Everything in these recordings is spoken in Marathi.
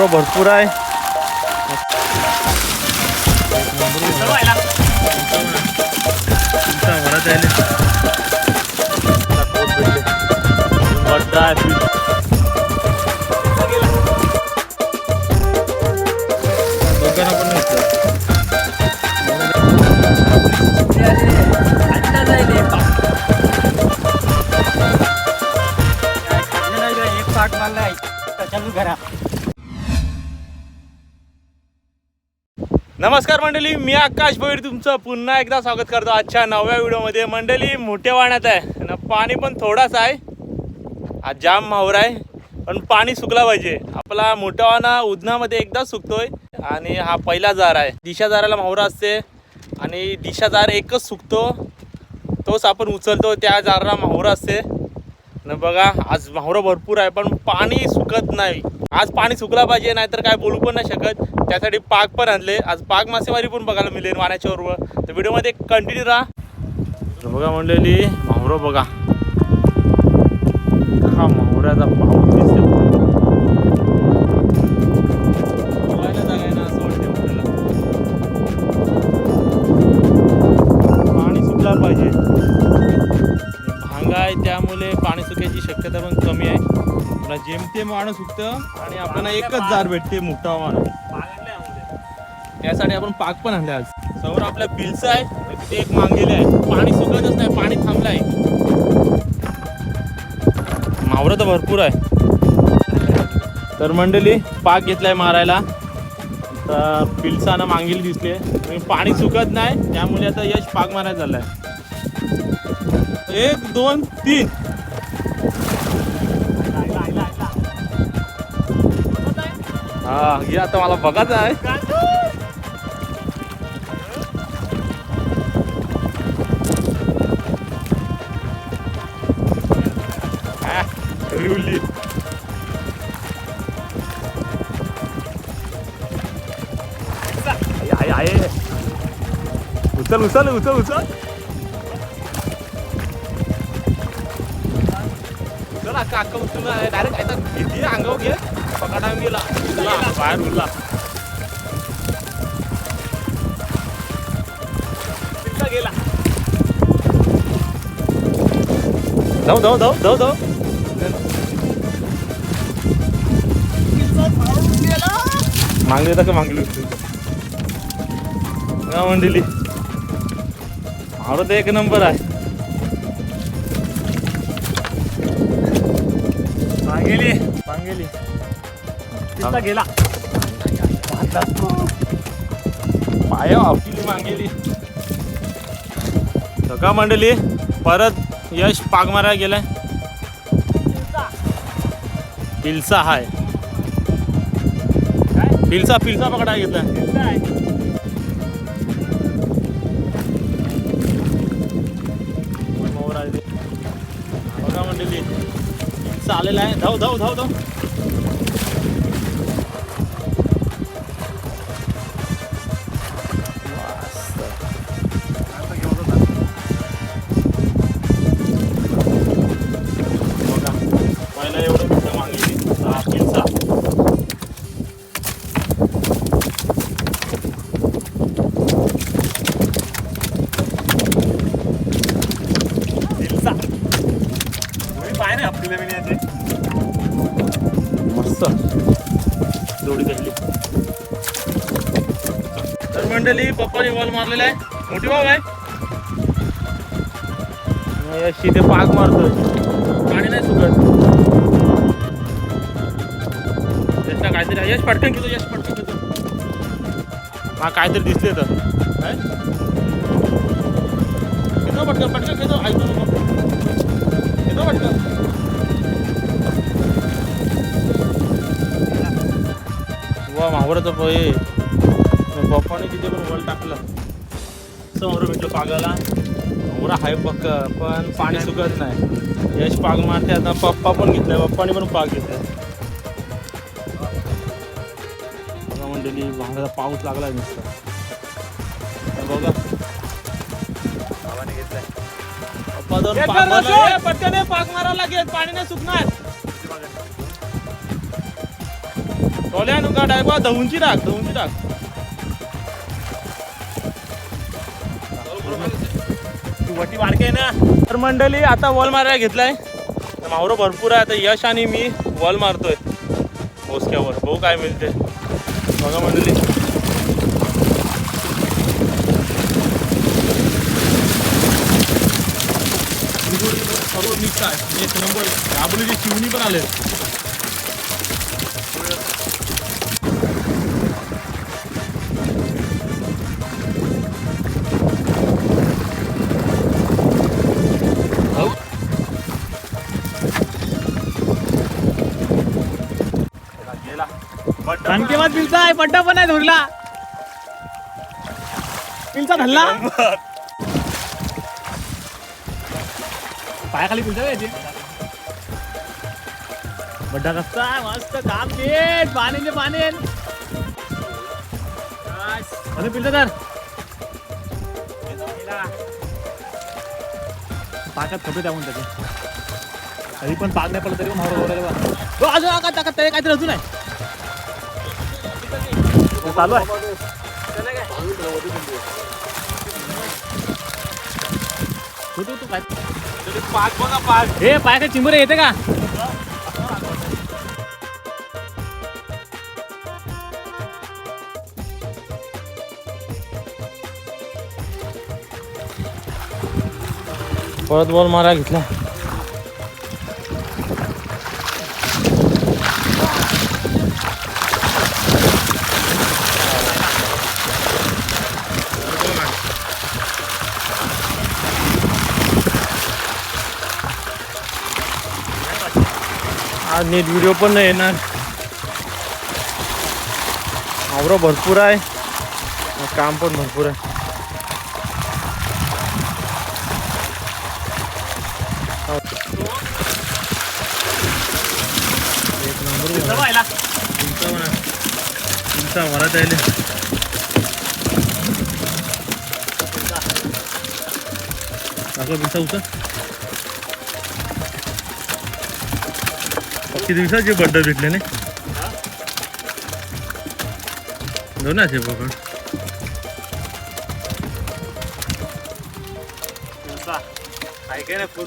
मावरं भरपूर आहे घरात यायले. नमस्कार मंडळी मी आकाश भोईर तुमचं पुन्हा एकदा स्वागत करतो आजच्या नव्या व्हिडिओमध्ये. मंडळी मोठ्या वाण्यात आहे आणि पाणी पण थोडाच आहे. आज जाम मावर आहे पण पाणी सुकला पाहिजे. आपला मोठा वाणा उधनामध्ये एकदा सुकतोय आणि हा पहिला जार आहे. दिशा जाराला मावरा असते आणि दिशा जार एकच सुकतो. तोच आपण उचलतो त्या जाराला मावरा असते. आणि बघा आज मावरं भरपूर आहे पण पाणी सुकत नाही. आज पाणी सुकला पाहिजे नाहीतर काय बोलू पण नाही शकत. त्यासाठी पाक पण आणले. आज पाक मासेमारी पण बघायला मिळेल वाण्याच्या बरोबर तर व्हिडिओमध्ये कंटिन्यू राहा. तर बघा म्हणलेली माहोरं बघा. हा मावऱ्याचा पाऊस दिसतो असं पाणी सुकला पाहिजे. भांगा आहे त्यामुळे पाणी सुकायची जेमते माणूस वाणं सुकतं आणि आपल्याला एकच जार भेटते मोठा माणूस. त्यासाठी आपण पाक पण आणले आज. समोर आपल्या पिलचं आहे तिथे एक मांगेले आहे. पाणी सुकतच नाही पाणी थांबलं आहे मावरं तर भरपूर आहे. तर मंडळी पाक घेतलाय मारायला. तर पिलसानं मांगील दिसले पाणी सुकत नाही त्यामुळे आता यश पाक मारायला झालाय एक दोन तीन. हा हे आता मला बघायचं आहे. हा, एवढी उरली. आहे, उचल उचल उचल उचल. चला काका उचलून डायरेक्ट आता किती अंगाव घे. पकडा गेला बाहेर उरला गेला धाव धाव धाव धाव धाव मागली तर का मागली होती का मंडळी आवडत एक नंबर आहे मागेली. मागेली. तिथला गेला. पाया आपली मागेली. सका मंडळी परत यश पाग मारायला गेलाय. पिलसा हाय. पिलसा पिलसा पकडायला घेतलाय. बघा मंडळी पिलसा आलेला आहे. धाव धाव धाव धाव. जोडी धरली तर मंडळी पप्पाने बॉल मारलेला आहे. मोठी बाब आहे. इथे पाक मारतोय. पाणी नाही सुकत यशला काहीतरी यश पटकन घेतो यश पटकन घेतो हा काहीतरी दिसले तर. काय? घेतो पटकन पटकन घेतो ऐकतो घेतो पटकन. मावराचं पोहे पप्पाने तिथे पण वल टाकलं समोर भेटलं पागाला मावरा हाय पक्क पण पाणी सुकत नाही यश पाग मारते आता पप्पा पण घेतलाय पप्पाने पण पाग घेतलाय मंडळी वांगराचा पाऊस लागलाय नुसतं बघा पप्पा दोन पाग मारला ए, पटकन पाग मारावं लागेल पाणी नाही सुकणार टोल्या नुका डायबा धवूनची टाक धवूनची टाक वटी बारके आहे ना? तर मंडळी आता वॉल मारायला घेतलाय. मावरो भरपूर आहे. आता यश आणि मी वॉल मारतोय. ओसक्यावर बघू काय मिळते. बघा मंडळी. सर्व निघतात एक नंबर. दाबोलीची शिवणी पण आले बड्डा धनकेबाद पिलचा आहे पड्डा पण आहे धुरला. पिलचा धरला. पायाखाली पिलचा काय बड्डा कसा आहे मस्त काम देत पाण्याचे पाणी अरे पिलचा तर पाकात खपे त्यामुळे त्याचे. तरी पण पाक नाही पडलं तरी पण मारो बरोबर अजून आका टाकत तरी काहीतरी अजून आहे. चालू आहे. हे पाय काय चिंबरे येते का? परत बॉल मारा घेतला. आज नीट व्हिडिओ पण नाही येणार. आवरं भरपूर आहे. काम पण भरपूर आहे. एक नंबर तुमचा वरात यायले काका तुमचा उचल. किती दिवसाचे बड्डा भेटले नाही. दोनाचे पकड काय काय ना फुल.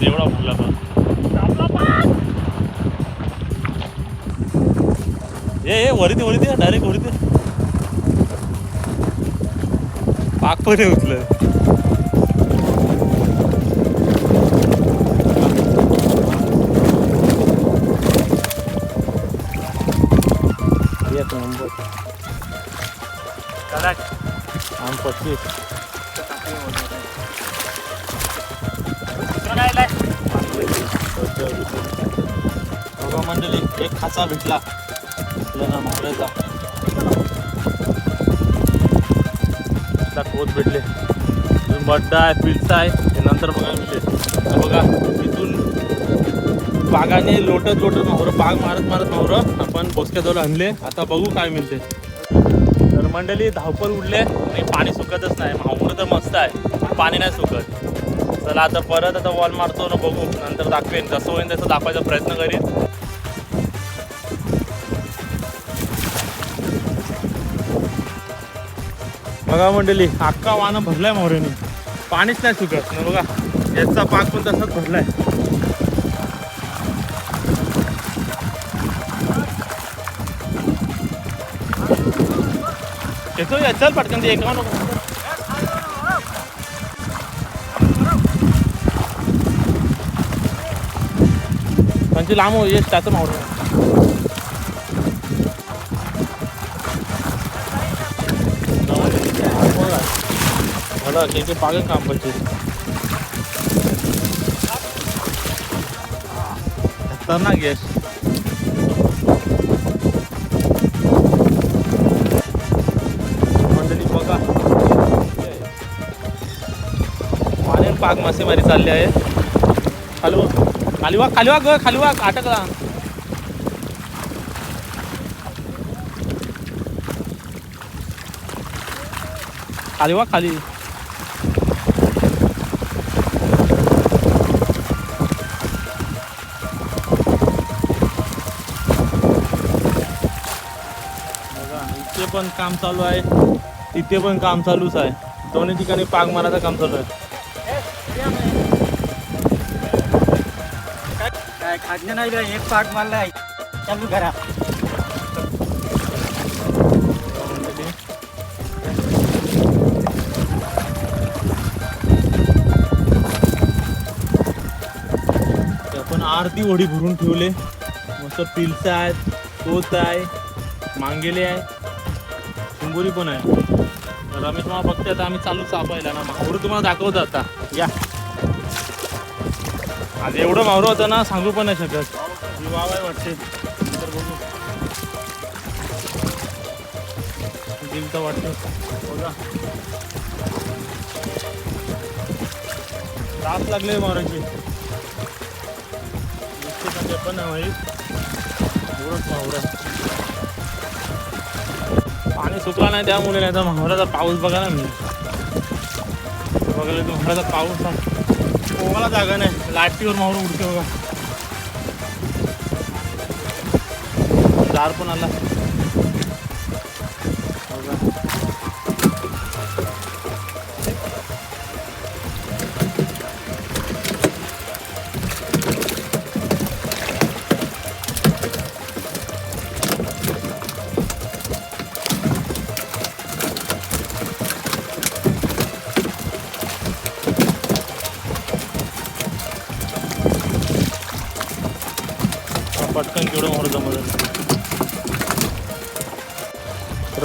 उठलं एवढा उठला पण ए ए वरती वरती डायरेक्ट वरती. पाक पण नाही उठलं एक नंबर. आम पच्चीस. बघा मंडळी एक खासा भेटला. आपल्याला मोहऱ्याचा पोत भेटले. अजून बड्डा आहे पिलचा आहे. हे नंतर बघायला मिळते बघा इथून बागाने लोटत लोटत मावरं बाग मारत मारत मावरं आपण बोसक्याजवळ आणले. आता बघू काय मिळते. तर मंडळी धावपळ उडले आणि पाणी सुकतच नाही. माहुरं तर मस्त आहे. पाणी नाही सुकत. चला आता परत आता वॉल मारतो ना बघू. नंतर दाखवेन. जसं होईल तसं दाखवायचा प्रयत्न करीन. बघा मंडळी अख्खा वाना भरलाय मोहरेने पाणीच नाही सुकत ना बघा याचा पाक पण तसाच भरलाय. येतो या, चल पटकन ते एका नको त्यांची लांब हो येस त्याचं मला ते पागल काम पाहिजे खतरनाक यश मंडळी बघा. पाक मासेमारी चालली आहे. वा खाली वाग खाली वा ग खाली वा अटकला खाली वा खाली. इथे पण काम चालू आहे. तिथे पण काम चालूच आहे. दोन्ही ठिकाणी पाक मारायचं काम चालू आहे. काय नाही का एक मारला आहे. चालू करा. ते आपण आरती वडी भरून ठेवले. मस्त पिलसा आहेत तोत आहे मांगेले आहे. चिंबोरी पण आहे. तर रमेश मला बघते आता आम्ही चालू चापायला ना. माहूर तुम्हाला दाखवतो आता. या. आज एवढं मावरं होतं ना सांगू पण नाही शकत. ही वाव आहे वाटते. तर बघू. दिल तर वाटतं. बघा ताप लागले मावरांची दिसते म्हणजे पण नाही माहीत एवढंच मावरं पाणी सुकला नाही त्यामुळे नाही तर महाराचा पाऊस बघा ना मी. बघायला तर महाराचा पाऊस आहे. पोहायला जागा नाही. लाटीवर मावर उडते बघा. दार पण आला.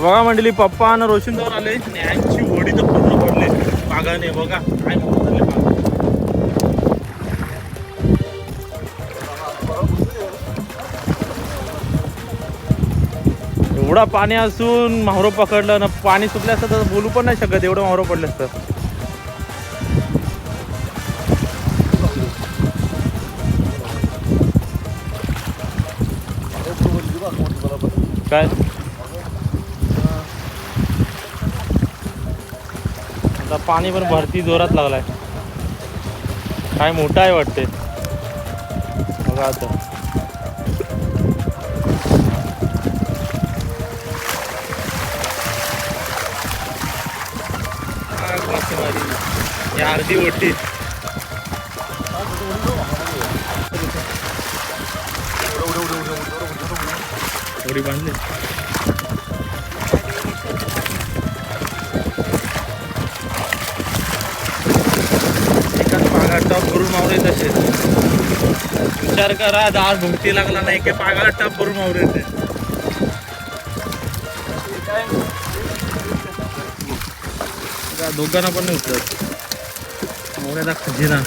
बघा मंडळी पप्पा आणि रोशन जवळ आले. यांची वडी तर पूर्ण पडले बागाने बघा. काय एवढा पाणी असून माहरो पकडलं ना पाणी सुटलं असतं तर बोलू पण नाही शकत एवढं माहरो पडलं असतं. काय? पाणी पण भरती जोरात लागलाय. काय मोठा आहे वाटते बघा आता. मासेमारी. अर्धी ओटी. उडी बांधली. टप भरून मावरे तसे. विचार करा दार भुंगती लागला नाही की पागाला टप भरून मावरे ते. दोघांना पण नाही उतरत मावऱ्याचा खजिना.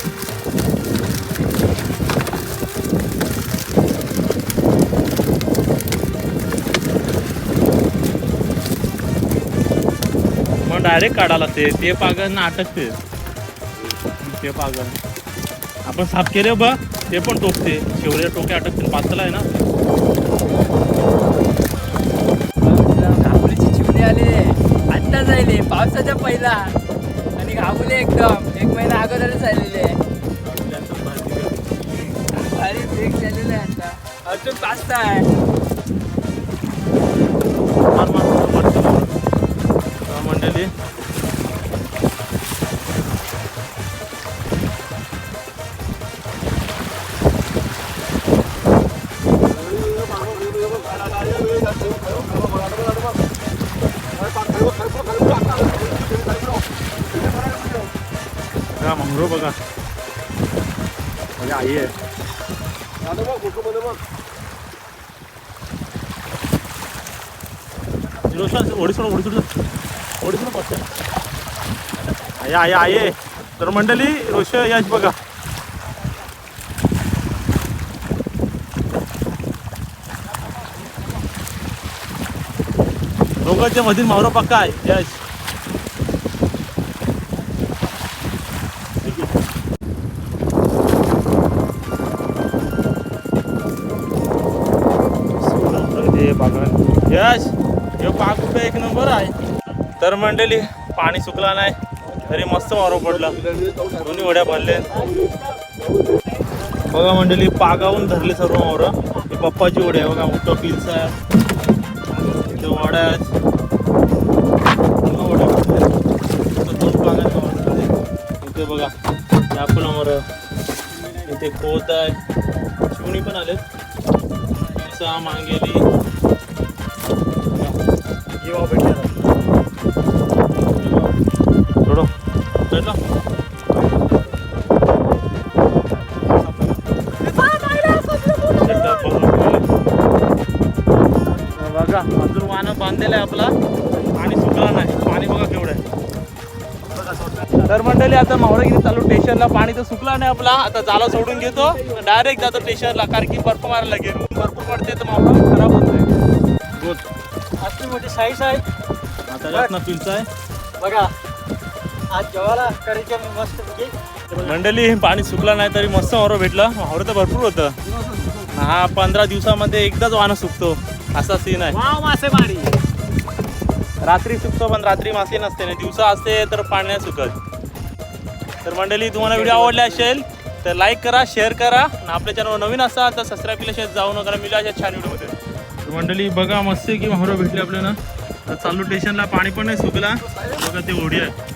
मग डायरेक्ट काढायला ते पागण ना अटकते ते पागण आपण साफ केले बा ते पण टोकते. शेवले टोके अटकते पातळ आहे ना. घाबुलीची चिमणी आले. आत्ता जायले पावसाच्या पहिला. आणि घाबुले एकदम. एक महिना अगोदरच आलेले. भारी ब्रेक झालेला आहे आता. अजून पाच आहे. हा, मंडळी बघा मंगरू बघा. माझी आई आहे. रोशन ओडिसोड ओडिसोड ओडिसोड पडतं आहे आहे आहे. तर मंडळी रोश यश बघा. दोघांच्या मधील मावरा पक्का आहे. यश हे यस यश हे पाग एक नंबर आहे. तर मंडळी पाणी सुकला नाही तरी मस्त वारो पडला. दोन्ही वड्या भरले. बघा मंडळी पागावून धरले सर्व वावरं हे पप्पाची वडी आहे बघा मोठं पिल्स आहे. इथे वड्या आहेत. पूर्ण वड्या भरल्या. दोन पागाचे इथे बघा या आपण मर इथे खोत आहे. शिवणी पण आलेत. पिसा मांगेली. जेव्हा भेटला थोडं चढला बघा अजून वाहनं बांधलेलं आहे आपला. पाणी सुकला नाही. पाणी बघा केवढं आहे. तर मंडळी आता मावळगिरी चालू स्टेशनला पाणी तर सुकला नाही आपला. आता जाला सोडून घेतो. डायरेक्ट जातो स्टेशनला कारण की बर्फ मारायला लागेल. बर्फ भरपूर पडते तर मावळा खराब होतोय. बोल असली मोठी साईज आहे आता पिलचा आहे बघा आज जेवायला करायचं मस्त मंडळी पाणी सुकलं नाही तरी मस्त वावरं भेटलं. वावरं तर भरपूर होतं. हा पंधरा दिवसामध्ये एकदाच वाहनं सुकतो. असा सीन आहे. वाव मासेमारी रात्री सुकतो पण रात्री मासे नसते. ना दिवसा असते तर पाणी नाही सुकत. तर मंडळी तुम्हाला व्हिडिओ आवडला असेल तर लाईक करा शेअर करा. आणि आपल्या चॅनलवर नवीन असाल तर सबस्क्राईब केल्याशिवाय जाऊ नका. मिळा अशा छान तर मंडळी बघा मस्त की माहरो भेटली आपल्याला. चालू स्टेशनला पाणी पण नाही सुकला. बघा ते ओढी आहे.